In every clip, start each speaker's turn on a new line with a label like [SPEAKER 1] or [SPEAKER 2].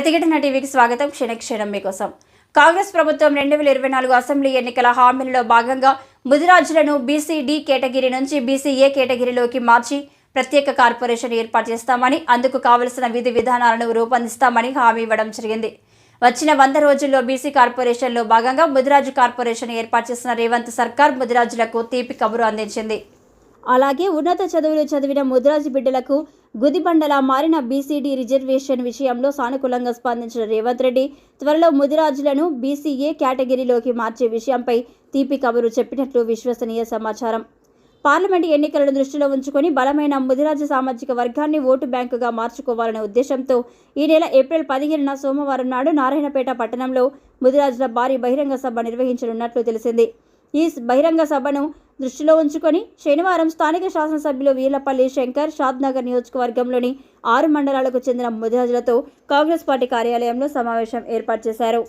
[SPEAKER 1] ప్రతిఘటన టీవీకి స్వాగతం. క్షణక్షణం మీకోసం. కాంగ్రెస్ ప్రభుత్వం రెండు వేల ఇరవై నాలుగు అసెంబ్లీ ఎన్నికల హామీలలో భాగంగా ముదిరాజులను బీసీడీ కేటగిరీ నుంచి బీసీఏ కేటగిరీలోకి మార్చి ప్రత్యేక కార్పొరేషన్ ఏర్పాటు చేస్తామని అందుకు కావలసిన విధి విధానాలను రూపొందిస్తామని హామీ ఇవ్వడం జరిగింది. వచ్చిన వంద రోజుల్లో బీసీ కార్పొరేషన్లో భాగంగా ముదిరాజు కార్పొరేషన్ ఏర్పాటు చేసిన రేవంత్ సర్కార్ ముదిరాజులకు తీపి కబురు అందించింది. అలాగే ఉన్నత చదువులు చదివిన ముద్రాజు బిడ్డలకు గుదిబండలా మారిన బీసీడీ రిజర్వేషన్ విషయంలో సానుకూలంగా స్పందించిన రేవంత్ రెడ్డి త్వరలో ముదిరాజులను బీసీఏ కేటగిరీలోకి మార్చే విషయంపై తీపి కబురు చెప్పినట్లు విశ్వసనీయ సమాచారం. పార్లమెంట్ ఎన్నికలను దృష్టిలో ఉంచుకొని బలమైన ముదిరాజు సామాజిక వర్గాన్ని ఓటు బ్యాంకుగా మార్చుకోవాలనే ఉద్దేశంతో ఈ నెల ఏప్రిల్ పదిహేనున సోమవారం నాడు నారాయణపేట పట్టణంలో ముదిరాజుల భారీ బహిరంగ సభ నిర్వహించనున్నట్లు తెలిసింది. ఈ బహిరంగ సభను దృష్టిలో ఉంచుకొని శనివారం స్థానిక శాసనసభ్యులు వీర్లపల్లి శంకర్ షాద్నగర్ నియోజకవర్గంలోని ఆరు మండలాలకు చెందిన ముదిరాజులతో కాంగ్రెస్ పార్టీ కార్యాలయంలో సమావేశం ఏర్పాటు చేశారు.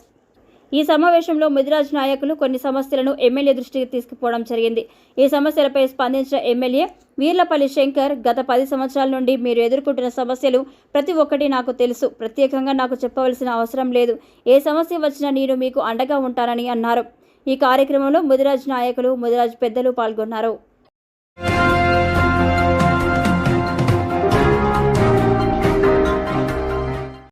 [SPEAKER 1] ఈ సమావేశంలో ముదిరాజ్ నాయకులు కొన్ని సమస్యలను ఎమ్మెల్యే దృష్టికి తీసుకుపోవడం జరిగింది. ఈ సమస్యలపై స్పందించిన ఎమ్మెల్యే వీర్లపల్లి శంకర్ గత పది సంవత్సరాల నుండి మీరు ఎదుర్కొంటున్న సమస్యలు ప్రతి ఒక్కటి నాకు తెలుసు. ప్రత్యేకంగా నాకు చెప్పవలసిన అవసరం లేదు. ఏ సమస్య వచ్చినా నేను మీకు అండగా ఉంటానని అన్నారు. ఈ కార్యక్రమంలో ముదిరాజ్ నాయకులు ముదిరాజ్ పెద్దలు పాల్గొన్నారు.